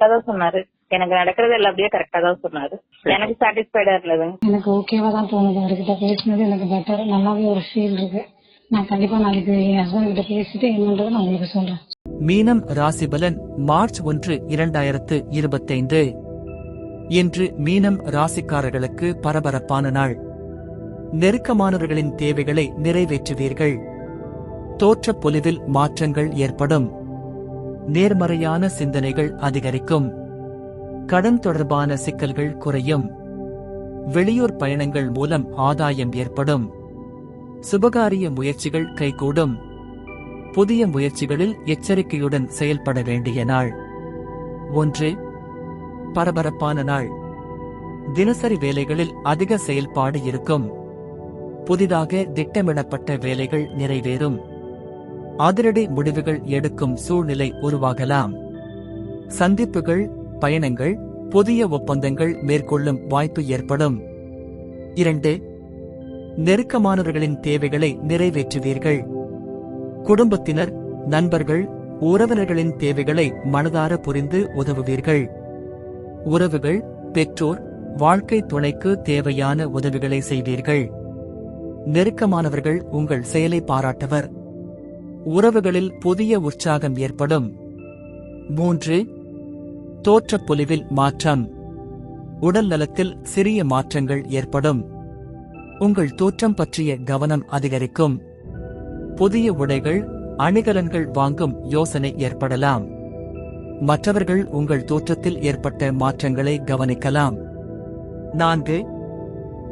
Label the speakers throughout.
Speaker 1: கரெக்டா தான் சொன்னாரு. எனக்கு நடக்கிறது எல்லாம் அப்படியே கரெக்டா தான் சொன்னாரு. எனக்கு சாட்டிஸ்ஃபைடா இருந்ததுங்க
Speaker 2: எனக்கு ஓகேவா தான் தோணுது. அவர்கிட்ட பேசினது எனக்கு பெட்டர் நல்லாவே ஒரு ஃபீல் இருக்கு. நான் கண்டிப்பா நாளைக்கு என் ஹஸ்பண்ட் கிட்ட பேசிட்டு என்னன்றதை நான் உங்களுக்கு சொல்றேன்.
Speaker 3: மீனம் ராசிபலன் மார்ச் ஒன்று இரண்டாயிரத்து இருபத்தைந்து. இன்று மீனம் ராசிக்காரர்களுக்கு பரபரப்பான நாள். நெருக்கமானவர்களின் தேவைகளை நிறைவேற்றுவீர்கள். தோற்றப் பொலிவில் மாற்றங்கள் ஏற்படும். நேர்மறையான சிந்தனைகள் அதிகரிக்கும். கடன் தொடர்பான சிக்கல்கள் குறையும். வெளியூர் பயணங்கள் மூலம் ஆதாயம் ஏற்படும். சுபகாரிய முயற்சிகள் கைகூடும். புதிய முயற்சிகளில் எச்சரிக்கையுடன் செயல்பட வேண்டிய நாள். ஒன்று பரபரப்பான நாள். தினசரி வேலைகளில் அதிக செயல்பாடு இருக்கும். புதிதாக திட்டமிடப்பட்ட வேலைகள் நிறைவேறும். அதிரடி முடிவுகள் எடுக்கும் சூழ்நிலை உருவாகலாம். சந்திப்புகள் பயணங்கள் புதிய ஒப்பந்தங்கள் மேற்கொள்ளும் வாய்ப்பு ஏற்படும். இரண்டு நெருக்கமானவர்களின் தேவைகளை நிறைவேற்றுவீர்கள். குடும்பத்தினர் நண்பர்கள் உறவினர்களின் தேவைகளை மனதார புரிந்து உதவுவீர்கள். உறவுகள் பெற்றோர் வாழ்க்கை துணைக்கு தேவையான உதவிகளை செய்வீர்கள். நெருக்கமானவர்கள் உங்கள் செயலை பாராட்டவர். உறவுகளில் புதிய உற்சாகம் ஏற்படும். மூன்று தோற்றப்பொலிவில் மாற்றம். உடல் நலத்தில் சிறிய மாற்றங்கள் ஏற்படும். உங்கள் தோற்றம் பற்றிய கவனம் அதிகரிக்கும். புதிய உடைகள் அணிகலன்கள் வாங்கும் யோசனை ஏற்படலாம். மற்றவர்கள் உங்கள் தோற்றத்தில் ஏற்பட்ட மாற்றங்களை கவனிக்கலாம். நான்கு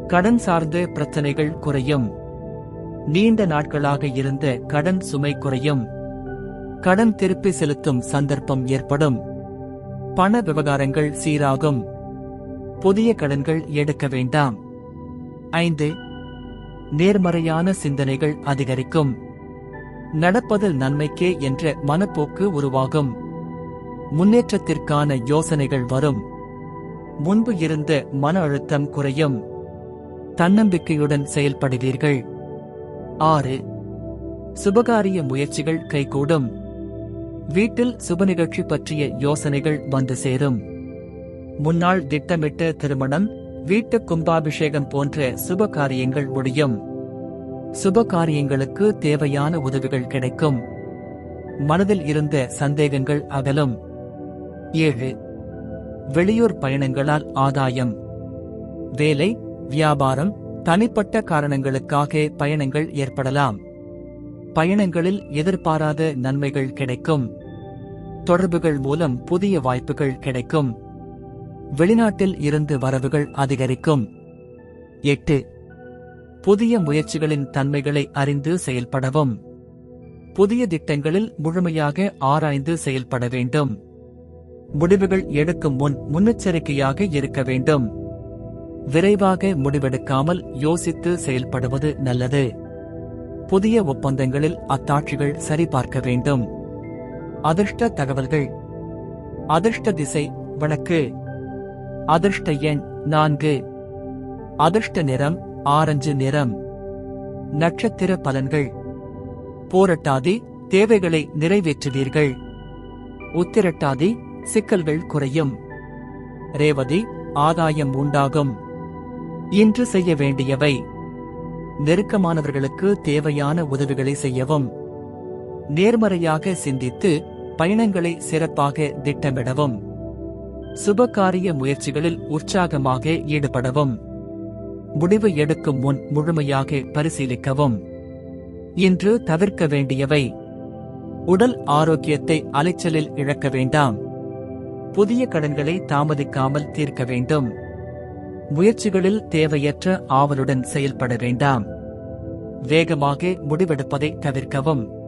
Speaker 3: கடன் சார்ந்த பிரச்சனைகள் குறையும். நீண்ட நாட்களாக இருந்த கடன் சுமை குறையும். கடன் திருப்பி செலுத்தும் சந்தர்ப்பம் ஏற்படும். பண விவகாரங்கள் சீராகும். புதிய கடன்கள் எடுக்க வேண்டாம். ஐந்து நேர்மறையான சிந்தனைகள் அதிகரிக்கும். நடப்பதில் நன்மைக்கே என்ற மனப்போக்கு உருவாகும். முன்னேற்றத்திற்கான யோசனைகள் வரும். முன்பு இருந்த மன அழுத்தம் குறையும். தன்னம்பிக்கையுடன் செயல்படுவீர்கள். ஆறு. சுபகாரிய முயற்சிகள் கைகூடும். வீட்டில் சுப நிகழ்ச்சி பற்றிய யோசனைகள் வந்து சேரும். முன்னாள் திட்டமிட்ட திருமணம் வீட்டு கும்பாபிஷேகம் போன்ற சுப காரியங்கள் முடியும். சுப காரியங்களுக்கு தேவையான உதவிகள் கிடைக்கும். மனதில் இருந்த சந்தேகங்கள் அகலும். ஏழு. வெளியூர் பயணங்களால் ஆதாயம். வேலை வியாபாரம் தனிப்பட்ட காரணங்களுக்காக பயணங்கள் ஏற்படலாம். பயணங்களில் எதிர்பாராத நன்மைகள் கிடைக்கும். தொடர்புகள் மூலம் புதிய வாய்ப்புகள் கிடைக்கும். வெளிநாட்டில் இருந்து வரவுகள் அதிகரிக்கும். எட்டு. புதிய முயற்சிகளின் தன்மைகளை அறிந்து செயல்படவும். புதிய திட்டங்களில் முழுமையாக ஆராய்ந்து செயல்பட வேண்டும். முடிவுகள் எடுக்கும் முன் முன்னெச்சரிக்கையாக இருக்க வேண்டும். விரைவாக முடிவெடுக்காமல் யோசித்து செயல்படுவது நல்லது. புதிய ஒப்பந்தங்களில் அத்தாட்சிகள் சரிபார்க்க வேண்டும். அதிர்ஷ்ட தகவல்கள். அதிர்ஷ்ட திசை வழக்கு. அதிர்ஷ்ட எண் நான்கு. அதிர்ஷ்ட நிறம் ஆரஞ்சு நிறம். நட்சத்திர பலன்கள். போரட்டாதி தேவைகளை நிறைவேற்றுவீர்கள். உத்திரட்டாதி சிக்கல்கள் குறையும். ரேவதி ஆதாயம் உண்டாகும். இன்று செய்ய வேண்டியவை. நெருக்கமானவர்களுக்கு தேவையான உதவிகளை செய்யவும் நேர்மறையாக சிந்தித்து பயணங்களை சிறப்பாக திட்டமிடவும் சுபகாரிய முயற்சிகளில் உற்சாகமாக ஈடுபடவும் முடிவு எடுக்கும் முன் முழுமையாக பரிசீலிக்கவும். இன்று தவிர்க்க வேண்டியவை. உடல் ஆரோக்கியத்தை அலைச்சலில் இழக்க வேண்டாம். புதிய கடன்களை தாமதிக்காமல் தீர்க்க வேண்டும். முயற்சிகளில் தேவையற்ற ஆவலுடன் செயல்பட வேண்டாம். வேகமாக முடிவெடுப்பதை தவிர்க்கவும்.